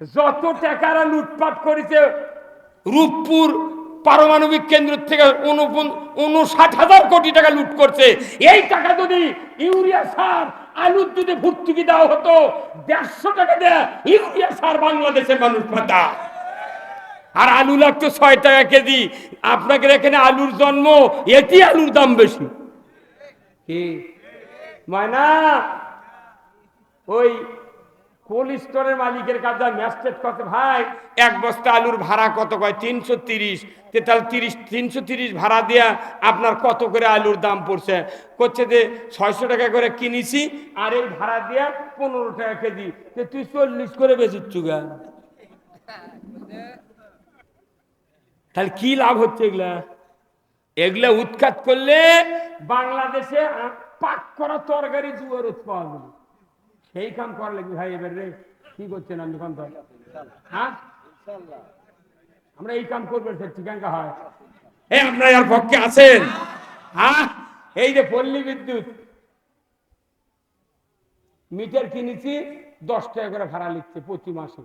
যত টাকারা লুটপাট করেছে রূপপুর পারমাণবিক কেন্দ্র থেকে উনষাট হাজার কোটি টাকা লুট করছে। এই টাকা যদি ইউরিয়া সার আলুর যদি ভর্তুকি দেওয়া হতো দেড়শো টাকা দেয় ইউরিয়া সার বাংলাদেশের মানুষ পাতা। আর আলু লাগতো ছয় টাকা কেজি। আপনাদের এখানে আলুর জন্ম এটি আলুর দাম বেশি। কি? ময়না? ওই কোল্ড স্টোরের মালিকের কাছে ম্যাস্টেট কত ভাই, এক বস্তা আলুর ভাড়া কত কয়? তিনশো তিরিশ। তাহলে তিরিশ, তিনশো তিরিশ ভাড়া দিয়া আপনার কত করে আলুর দাম পড়ছে? করছে যে ছয়শো টাকা করে কিনেছি আর এই ভাড়া দিয়া পনেরো টাকা কেজি। তে তুই চল্লিশ করে বেচিচ্ছ গা। তাহলে কি লাভ হচ্ছে এগুলা? এগুলা উৎখাত করলে বাংলাদেশে পাক করা তরকারি পাওয়া যাবে সেই কাম করা লাগবে ভাই এবার? রে কি করছেন আপনি কাম হ্যাঁ? আমরা এই কাম করব, সে ঠিকাঙ্কা হয়। আপনারা এর পক্ষে আছেন? হ্যাঁ? এই যে পল্লী বিদ্যুৎ। মিটার কিনেছি, দশ টাকা করে ভাড়া লিখছে প্রতি মাসে।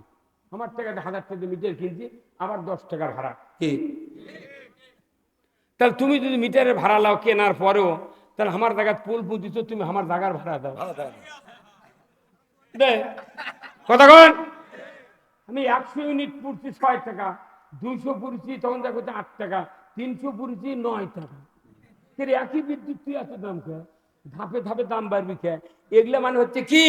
আমার টাকা হাজার টাকা মিটার কিনছি, আবার দশ টাকা ভাড়া। কি? তাহলে তুমি যদি মিটারের ভাড়া লাও কেনার পরেও, তাহলে আমার জায়গায় পুল পুঁতিছ, তুমি আমার জায়গার ভাড়া দাও। আমি একশো ইউনিট পুড়ছি ছয় টাকা, দুইশো পুড়ছি তখন দেখো আট টাকা, তিনশো পুড়ছি নয় টাকা। এর একই বিদ্যুৎ তুই এত দাম কে ধাপে ধাপে দাম বাড়বি কে এগুলা মানে হচ্ছে কি?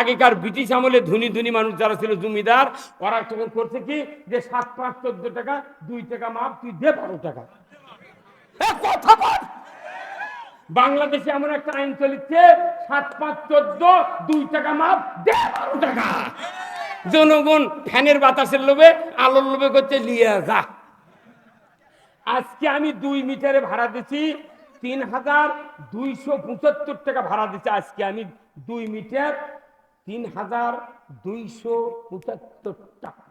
আগেকার ব্রিটিশ আমলে ধনী ধনী মানুষ যারা ছিল, জমিদার, ওরা তখন করছে কি? যে সাত, পাঁচ, চোদ্দ টাকা, দুই টাকা মাপ, তুই দে বারো টাকা। কথা বাংলাদেশে এমন একটা আইন চলেছে, সাত, পাঁচ, চোদ্দ, দুই টাকা মাপ দে বারো টাকা। জনগণ ফ্যানের বাতাসের লোভে, আলোর লোভে করছে, লিয়া যা। আজকে আমি দুই মিটারে ভাড়া দিছি, তিন হাজার দুইশো পঁচাত্তর টাকা ভাড়া দিচ্ছি আজকে আমি দুই মিটার, তিন হাজার দুইশো পঁচাত্তর টাকা।